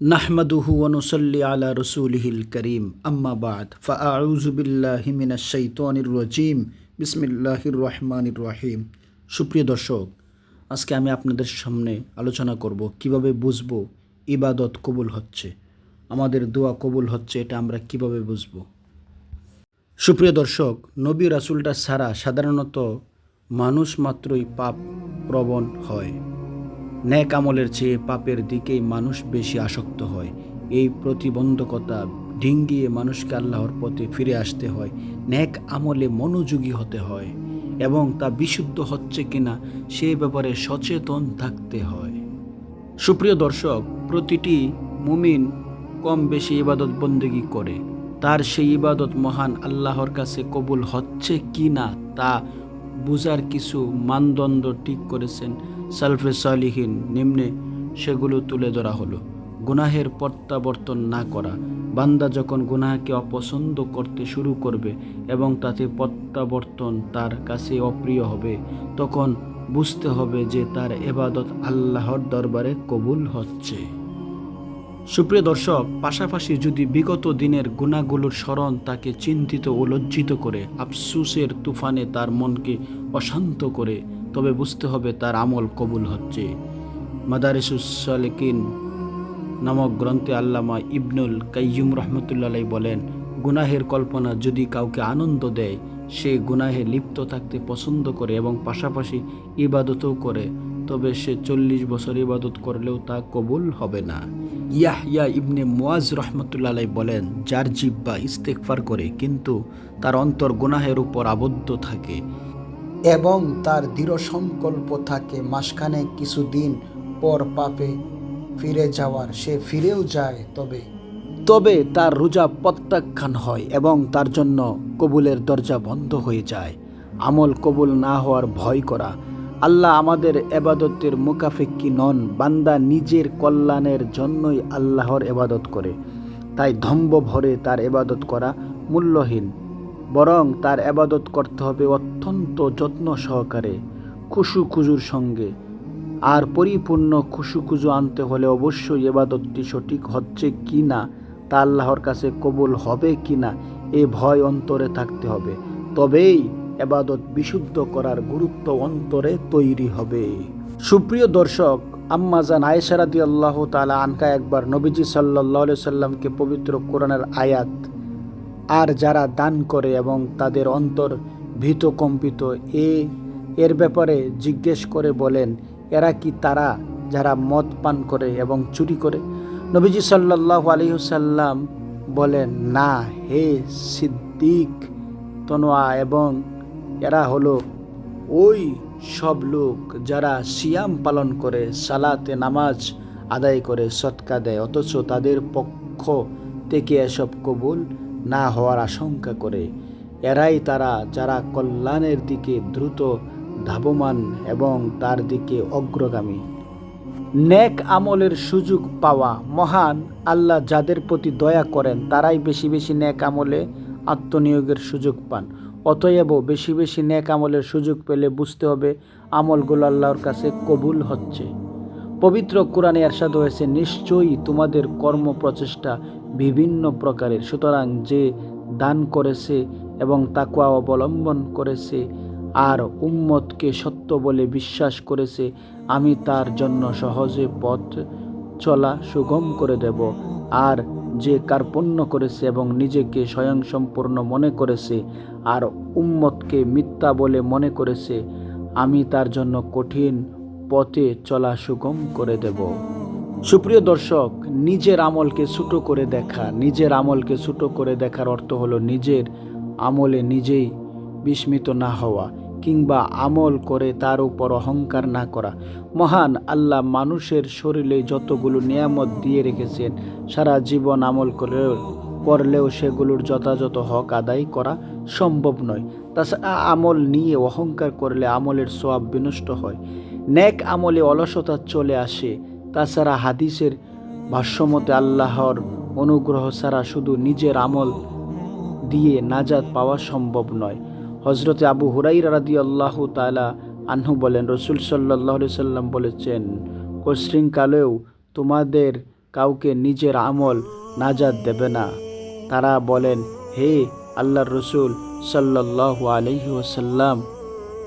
নাহমাদুহু অনুসল্লি আলা রসুলহিল করিম। আম্মাবাদ ফাউজুবিল্লাহিমিনা শৈতানির রজিম। বিসমিল্লাহির রহমানির রহিম। সুপ্রিয় দর্শক, আজকে আমি আপনাদের সামনে আলোচনা করব কীভাবে বুঝব ইবাদত কবুল হচ্ছে। আমাদের দোয়া কবুল হচ্ছে, এটা আমরা কীভাবে বুঝব? সুপ্রিয় দর্শক, নবী রাসুলটা ছাড়া সাধারণত মানুষ মাত্রই পাপ প্রবণ হয়। ন্যাক আমলের চেয়ে পাপের দিকেই মানুষ বেশি আসক্ত হয়। এই প্রতিবন্ধকতা ডিঙ্গিয়ে মানুষকে আল্লাহর পথে ফিরে আসতে হয়। ন্যাক আমলে মনোযোগী হতে হয় এবং তা বিশুদ্ধ হচ্ছে কিনা সে ব্যাপারে সচেতন থাকতে হয়। সুপ্রিয় দর্শক, প্রতিটি মুমিন কম বেশি ইবাদত বন্দেগী করে। তার সেই ইবাদত মহান আল্লাহর কাছে কবুল হচ্ছে কি না তা বুঝার কিছু মানদণ্ড ঠিক করেছেন সালফে সালিহীন নিম্নে, সেগুলো তুলে ধরা হলো। গুনাহের প্রত্যাবর্তন না করা। বান্দা যখন গুনাহকে অপছন্দ করতে শুরু করবে এবং তাতে প্রত্যাবর্তন তার কাছে অপ্রিয় হবে, তখন বুঝতে হবে যে তার এবাদত আল্লাহর দরবারে কবুল হচ্ছে। সুপ্রিয় দর্শক, পাশাপাশি যদি বিগত দিনের গুণাগুলোর স্মরণ তাকে চিন্তিত ও লজ্জিত করে, আফসুসের তুফানে তার মনকে অশান্ত করে, তবে বুঝতে হবে তার আমল কবুল হচ্ছে। মাদারিসুসালেকিন নামক গ্রন্থে আল্লামা ইবনুল কাইয়ুম রহমতুল্লাহ বলেন, গুনাহের কল্পনা যদি কাউকে আনন্দ দেয়, সে গুনাহে লিপ্ত থাকতে পছন্দ করে এবং পাশাপাশি ইবাদতও করে। তবে সে চল্লিশ বছর ইবাদত করলেও তা কবুল হবে না। ইয়াহিয়া ইবনে মুয়াজ রহমতুল্লাহ বলেন, যার জিব্বা ইস্তেকফার করে কিন্তু তার অন্তর গুনাহের উপর আবদ্ধ থাকে এবং তার দৃঢ় সংকল্প থাকে মাসখানে কিছুদিন পর পাপে ফিরে যাওয়ার। সে ফিরেও যায় তবে। তবে তার রোজা প্রত্যাখ্যান হয় এবং তার জন্য কবুলের দরজা বন্ধ হয়ে যায়। আমল কবুল না হওয়ার ভয় করা আল্লাহ আমাদের এবাদতের মুখাফেক্কি নন, বান্দা নিজের কল্যাণের জন্যই আল্লাহর এবাদত করে। তাই ধম্ব ভরে তার এবাদত করা মূল্যহীন, বরং তার এবাদত করতে হবে অত্যন্ত যত্ন সহকারে খুশু খুজুর সঙ্গে। আর পরিপূর্ণ খুশু খুজু আনতে হলে অবশ্যই এবাদতটি সঠিক হচ্ছে কি না, তা আল্লাহর কাছে কবুল হবে কি না, এ ভয় অন্তরে থাকতে হবে। তবেই এবাদত বিশুদ্ধ করার গুরুত্ব অন্তরে তৈরি হবে। সুপ্রিয় দর্শক আম্মাজান আয়েশারাদি আল্লাহ তালা আনকা একবার নবীজি সাল্লাহ সাল্লামকে পবিত্র কোরআনের আয়াত আর যারা দান করে এবং তাদের অন্তর ভীত কম্পিত এ, এর ব্যাপারে জিজ্ঞেস করে বলেন, এরা কি তারা যারা মদ পান করে এবং চুরি করে? নবীজি সাল্লাহ আলহিহসাল্লাম বলেন, না, হে সিদ্দিক, তনোয়া এবং এরা হলো ওই সব লোক যারা সিয়াম পালন করে, সালাতে নামাজ আদায় করে সৎকা দেয়। অথচ তাদের পক্ষ থেকে এসব কবুল না হওয়ার আশঙ্কা করে। এরাই তারা যারা কল্যাণের দিকে দ্রুত ধাবমান এবং তার দিকে অগ্রগামী। নেক আমলের সুযোগ পাওয়া মহান আল্লাহ যাদের প্রতি দয়া করেন, তারাই বেশি বেশি নেক আমলে আত্মনিয়োগের সুযোগ পান। অতএব বেশি বেশি নেক আমলের সুযোগ পেলে বুঝতে হবে আমলগুলো আল্লাহর কাছে কবুল হচ্ছে। পবিত্র কোরআনে এরশাদ হয়েছে, নিশ্চয়ই তোমাদের কর্ম প্রচেষ্টা বিভিন্ন প্রকারের। সুতরাং যে দান করেছে এবং তাকুয়া অবলম্বন করেছে আর উম্মতকে সত্য বলে বিশ্বাস করেছে, আমি তার জন্য সহজে পথ চলা সুগম করে দেব। আর যে কার্পণ্য করেছে এবং নিজেকে স্বয়ংসম্পূর্ণ মনে করেছে আর উম্মতকে মিথ্যা বলে মনে করেছে, আমি তার জন্য কঠিন পথে চলা সুগম করে দেব। সুপ্রিয় দর্শক, নিজের আমলকে ছোটো করে দেখা। নিজের আমলকে ছোটো করে দেখার অর্থ হলো নিজের আমলে নিজেই বিস্মিত না হওয়া কিংবা আমল করে তার উপর অহংকার না করা। মহান আল্লাহ মানুষের শরীরে যতগুলো নিয়ামত দিয়ে রেখেছেন, সারা জীবন আমল করেও করলেও সেগুলোর যথাযথ হক আদায় করা সম্ভব নয়। তাছাড়া আমল নিয়ে অহংকার করলে আমলের সোয়াব বিনষ্ট হয়। ন্যাক আমলে অলসতা চলে আসে। তাছাড়া হাদিসের ভাষ্যমতে আল্লাহর অনুগ্রহ ছাড়া শুধু নিজের আমল দিয়ে নাজাদ পাওয়া সম্ভব নয়। হজরতে আবু হুরাই রাদি আল্লাহ তালা আহ্ন বলেন, রসুল সাল্লাহ সাল্লাম বলেছেন কশৃঙ্কালেও তোমাদের কাউকে নিজের আমল নাজাদ দেবে না। তারা বলেন, হে আল্লাহর রসুল সাল্লাহ আলহি ওসাল্লাম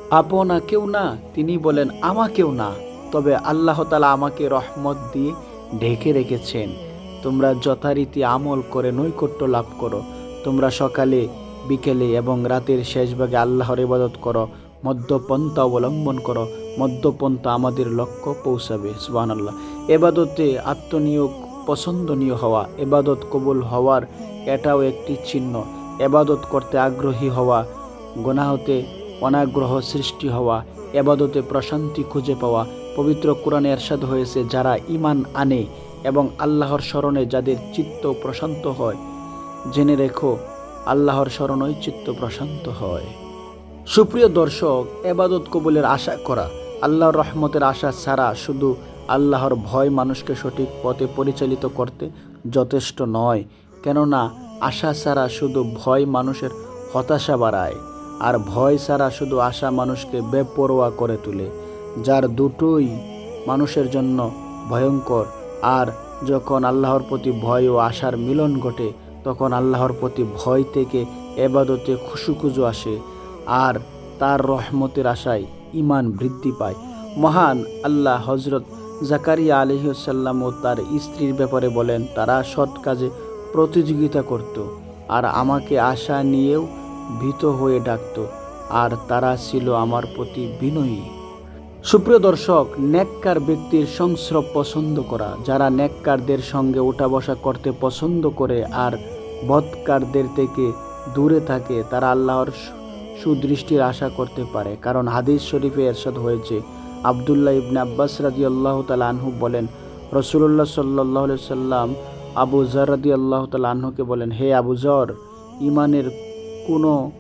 আপনাকেও না? তিনি বলেন আমাকেও না। তবে আল্লাহ তালা আমাকে রহমত দিয়ে ঢেকে রেখেছেন। তোমরা যথারীতি আমল করে নৈকট্য লাভ করো। তোমরা সকালে, বিকেলে এবং রাতের শেষ ভাগে আল্লাহর ইবাদত করো। মধ্যপন্থা অবলম্বন করো। মধ্যপন্থা আমাদের লক্ষ্য পৌঁছাবে সুবাহ আল্লাহ এবাদতে আত্মনিয়োগ পছন্দনীয় হওয়া, এবাদত কবুল হওয়ার এটাও একটি চিহ্ন। এবাদত করতে আগ্রহী হওয়া, গোনাহতে অনাগ্রহ সৃষ্টি হওয়া, এবাদতে প্রশান্তি খুঁজে পাওয়া। পবিত্র কোরআনে এরশাদ হয়েছে, যারা ইমান আনে এবং আল্লাহর স্মরণে যাদের চিত্ত প্রশান্ত হয়। জেনে রেখো, আল্লাহর স্মরণই চিত্ত প্রশান্ত হয়। সুপ্রিয় দর্শক, এবাদত কবুলের আশা করা, আল্লাহর রহমতের আশা ছাড়া শুধু আল্লাহর ভয় মানুষকে সঠিক পথে পরিচালিত করতে যথেষ্ট নয়, কেননা আশা ছাড়া শুধু ভয় মানুষের হতাশা বাড়ায়, আর ভয় ছাড়া শুধু আশা মানুষকে বেপরোয়া করে তোলে, যার দুটোই মানুষের জন্য ভয়ঙ্কর। আর যখন আল্লাহর প্রতি ভয় ও আশার মিলন ঘটে, তখন আল্লাহর প্রতি ভয় থেকে এবাদতে খুশুখুজু আসে, আর তার রহমতের আশায় ইমান বৃদ্ধি পায়। মহান আল্লাহ হজরত জাকারিয়া আলহিসাল্লাম ও তার স্ত্রীর ব্যাপারে বলেন, তারা সৎ কাজে প্রতিযোগিতা করত আর আমাকে আশা নিয়েও ভীত হয়ে ডাকত, আর তারা ছিল আমার প্রতি বিনয়ী। সুপ্রিয় দর্শক, নেককার ব্যক্তির সংস্রব পছন্দ করা, যারা নেককারদের সঙ্গে ওঠা বসা করতে পছন্দ করে আর বদকারদের থেকে দূরে থাকে, তারা আল্লাহর সুদৃষ্টির আশা করতে পারে। কারণ হাদিস শরীফে এরশাদ হয়েছে আবদুল্লাহ ইবনে আব্বাস রাজি আল্লাহ তালা আনহু বলেন রসুল্লাহ সাল্লাহ সাল্লাম আবু জর রাদি আল্লাহ তালা বলেন, হে আবু জর ইমানের কোনো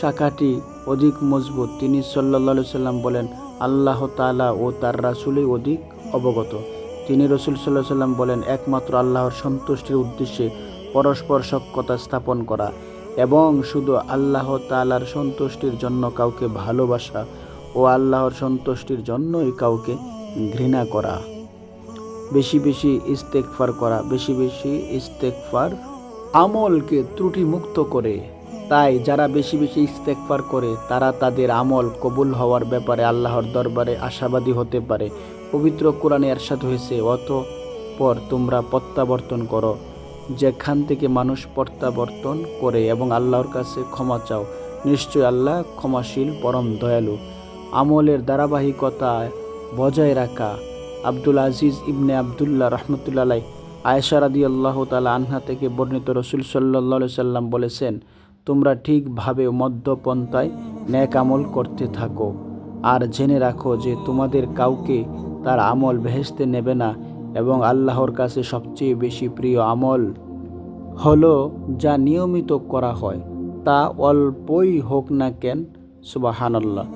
শাখাটি অধিক মজবুত? তিনি সাল্লা সাল্লাম বলেন, আল্লাহ তালা ও তার রাসুলই অধিক অবগত। তিনি রসুল সাল্লাহ সাল্লাম বলেন, একমাত্র আল্লাহর সন্তুষ্টির উদ্দেশ্যে পরস্পর সক্ষতা স্থাপন করা এবং শুধু আল্লাহ তালার সন্তুষ্টির জন্য কাউকে ভালোবাসা ও আল্লাহর সন্তুষ্টির জন্যই কাউকে ঘৃণা করা। বেশি বেশি ইস্তেকফার করা, বেশি বেশি ইস্তেকফার আমলকে ত্রুটিমুক্ত করে। তাই যারা বেশি বেশি ইস্তেকফার করে, তারা তাদের আমল কবুল হওয়ার ব্যাপারে আল্লাহর দরবারে আশাবাদী হতে পারে। পবিত্র কোরআনে এরশাদ হয়েছে, অতঃপর তোমরা প্রত্যাবর্তন করো। যেখান থেকে মানুষ প্রত্যাবর্তন করে এবং আল্লাহর কাছে ক্ষমা চাও, নিশ্চয় আল্লাহ ক্ষমাশীল, পরম দয়ালু। আমলের ধারাবাহিকতা বজায় রাখা আব্দুল আজিজ ইবনে আবদুল্লাহ রহমতুল্লাহ আয়েশা রাদি আল্লাহ তালা আনহা থেকে বর্ণিত রসুল সাল্লা সাল্লাম বলেছেন, তোমরা ঠিকভাবে মধ্যপন্থায় ন্যাক আমল করতে থাকো। আর জেনে রাখো যে তোমাদের কাউকে তার আমল ভেস্তে নেবে না এবং আল্লাহর কাছে সবচেয়ে বেশি প্রিয় আমল হলো যা নিয়মিত করা হয়। তা অল্পই হোক না কেন, সুবাহানাল্লাহ।